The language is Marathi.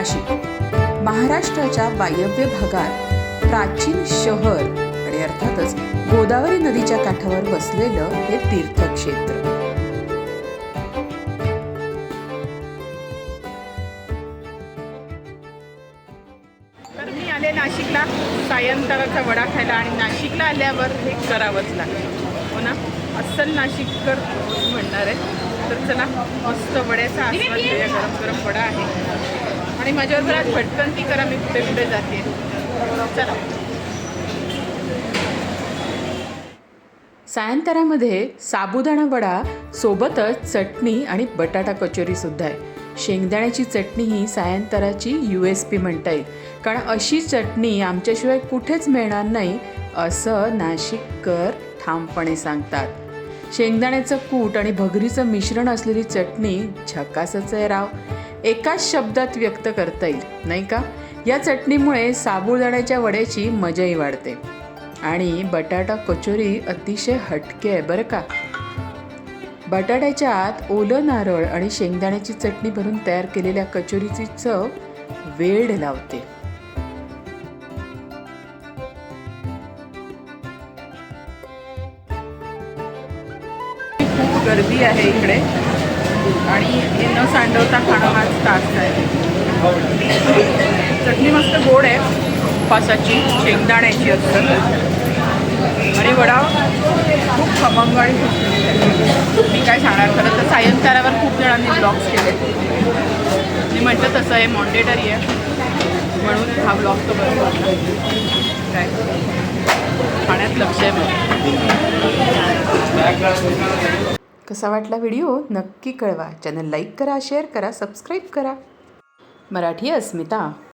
नाशिक. महाराष्ट्राच्या वायव्य भागात प्राचीन शहर आणि अर्थातच गोदावरी नदीच्या काठावर वसलेलं हे तीर्थक्षेत्र. तर मी आले नाशिकला. सायंतराचा वडा खायला आणि नाशिकला आल्यावर हे करावंच लागलं. हो ना? अस्सल नाशिककर म्हणणार आहे तर चला मस्त वड्याचा आस्वाद गरम गरम वडा आहे. आणि माझ्याबरोबर आज भटकंती करा मी कुठे कुठे जाते. चला. सायंतरामध्ये साबुदाणा वडा सोबतच चटणी आणि बटाटा कचोरी सुद्धा आहे. शेंगदाण्याची चटणी ही सायंतराची यू एस पी म्हणता येईल. कारण अशी चटणी आमच्याशिवाय कुठेच मिळणार नाही असं नाशिककर ठामपणे सांगतात. शेंगदाण्याचं कूट आणि भगरीचं मिश्रण असलेली चटणी झकासच आहे राव. एकाच शब्दात व्यक्त करता येईल नाही का? या चटणीमुळे साबुदाण्याच्या वड्याची मजाही वाढते. आणि बटाटा कचोरी अतिशय हटके आहे बरं का? बटाट्याच्या आत ओलं नारळ आणि शेंगदाण्याची चटणी भरून तयार केलेल्या कचोरीची चव वेड लावते. खूप गर्दी आहे इकडे. आणि हे न सांडवता खाणं हाच टास्क आहे. चटणी मस्त गोड आहे. उपासाची शेंगदाण्याची असतं. आणि वडा खूप खमंग आणि मी काय सांगणार खरं तर सायंकाळावर खूप जणांनी ब्लॉग्स केले. मी म्हटलं तसं हे मॉन्डेटरी आहे. म्हणून हा ब्लॉग तो बरोबर काय? खाण्यात लक्ष आहे. कसा वाटला व्हिडिओ नक्की कळवा. चॅनल लाईक करा शेअर करा सबस्क्राईब करा. मराठी अस्मिता.